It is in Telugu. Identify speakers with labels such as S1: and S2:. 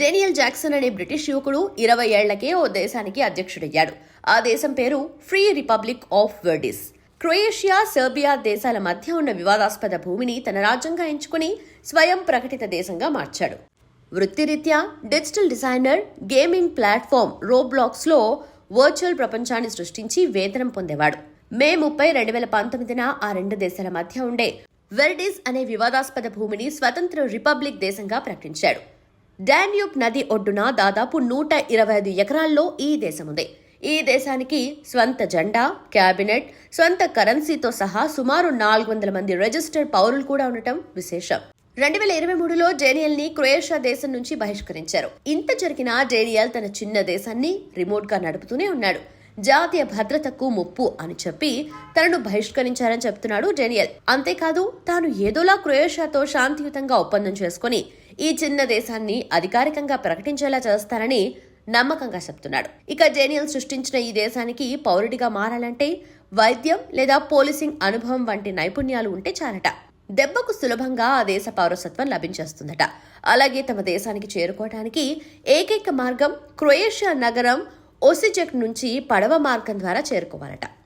S1: డేనియల్ జాక్సన్ అనే బ్రిటిష్ యువకుడు ఇరవై ఏళ్ళకే ఓ దేశానికి అధ్యక్షుడయ్యాడు. ఆ దేశం పేరు free republic of Verdis. Croatia Serbia దేశాల మధ్య ఉన్న వివాదాస్పద భూమిని తన రాజ్యంగా ఎంచుకుని స్వయం ప్రకటిత దేశంగా మార్చాడు. వృత్తిరీత్యా డిజిటల్ డిజైనర్ గేమింగ్ ప్లాట్ఫామ్ రోబ్లాక్స్లో వర్చువల్ ప్రపంచాన్ని సృష్టించి వేతనం పొందేవాడు. మే ముప్పై రెండు వేల పంతొమ్మిదిన ఆ రెండు దేశాల మధ్య ఉండే వెర్డిస్ అనే వివాదాస్పద భూమిని స్వతంత్ర రిపబ్లిక్ దేశంగా ప్రకటించాడు. డాన్యూబ్ నది ఒడ్డున దాదాపు నూట ఇరవై ఐదు ఎకరాల్లో ఈ దేశం ఉంది. ఈ దేశానికి స్వంత జెండా క్యాబినెట్ స్వంత కరెన్సీతో సహా సుమారు నాలుగు వందల మంది రిజిస్టర్డ్ పౌరులు కూడా ఉండటం విశేషం. రెండు వేల ఇరవై మూడులో డేనియల్ని క్రొయేషియా దేశం నుంచి బహిష్కరించారు. ఇంత జరిగినా డేనియల్ తన చిన్న దేశాన్ని రిమోట్గా నడుపుతూనే ఉన్నాడు. జాతీయ భద్రతకు ముప్పు అని చెప్పి తనను బహిష్కరించారని చెప్తున్నాడు డేనియల్. అంతేకాదు తాను ఏదోలా క్రొయేషియాతో శాంతియుతంగా ఒప్పందం చేసుకుని ఈ చిన్న దేశాన్ని అధికారికంగా ప్రకటించేలా చేస్తారని నమ్మకంగా చెప్తున్నాడు. ఇక జేనియల్ సృష్టించిన ఈ దేశానికి పౌరుడిగా మారాలంటే వైద్యం లేదా పోలీసింగ్ అనుభవం వంటి నైపుణ్యాలు ఉంటే చాలట. దెబ్బకు సులభంగా ఆ దేశ పౌరసత్వం లభించేస్తుందట. అలాగే తమ దేశానికి చేరుకోవడానికి ఏకైక మార్గం క్రొయేషియా నగరం ఒసిజెక్ నుంచి పడవ మార్గం ద్వారా చేరుకోవాలట.